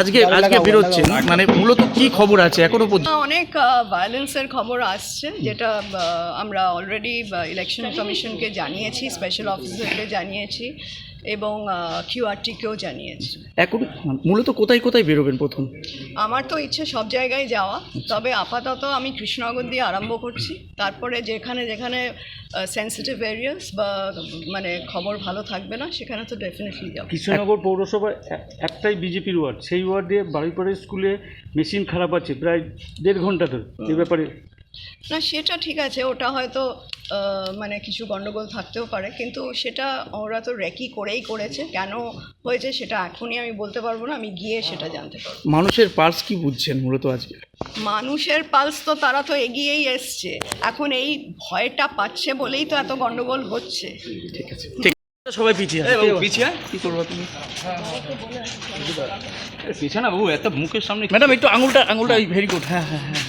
আজকে আজকে বেরোচ্ছেন মানে মূলত কি খবর আছে? এখনও পর্যন্ত অনেক ভায়োলেন্সের খবর আসছে যেটা আমরা অলরেডি ইলেকশন কমিশনকে জানিয়েছি। স্পেশাল অফিসারকে জানিয়েছি। এবং কিউআরটিকেও জানিয়েছি। এখন মূলত কোথায় কোথায় বেরোবেন প্রথম? আমার তো ইচ্ছে সব জায়গায় যাওয়া তবে আপাতত আমি কৃষ্ণনগর দিয়ে আরম্ভ করছি। তারপরে যেখানে যেখানে সেন্সিটিভ এরিয়াস বা মানে খবর ভালো থাকবে না সেখানে তো ডেফিনেটলি যাব। কৃষ্ণনগর পৌরসভার একটাই বিজেপির ওয়ার্ড। সেই ওয়ার্ডে বাড়িপাড়া স্কুলে মেশিন খারাপ আছে প্রায় দেড় ঘণ্টা ধরে। এ ব্যাপারে না সেটা ঠিক আছে ওটা হয়তো মানে কিছু গণ্ডগোল থাকতেও পারে। কিন্তু সেটা ওরা তো রেকি করেই করেছে। কেন হয়েছে সেটা এখনই আমি বলতে পারব না। আমি গিয়ে সেটা জানতে পারব। মানুষের পার্স কি বুঝছেন মূলত আজকে? মানুষের পালস তো তারা তো এগিয়েই এসছে। এখন এই ভয়টা পাচ্ছে বলেই তো এত গণ্ডগোল হচ্ছে। ঠিক আছে। সবাই পিছিয়ে। পিছিয়ে? কি করব তুমি? পিছিয়ে না বাবু এত মুখের সামনে ম্যাডাম একটু আঙুলটা আঙুলটা ভেরি গুড হ্যাঁ হ্যাঁ হ্যাঁ।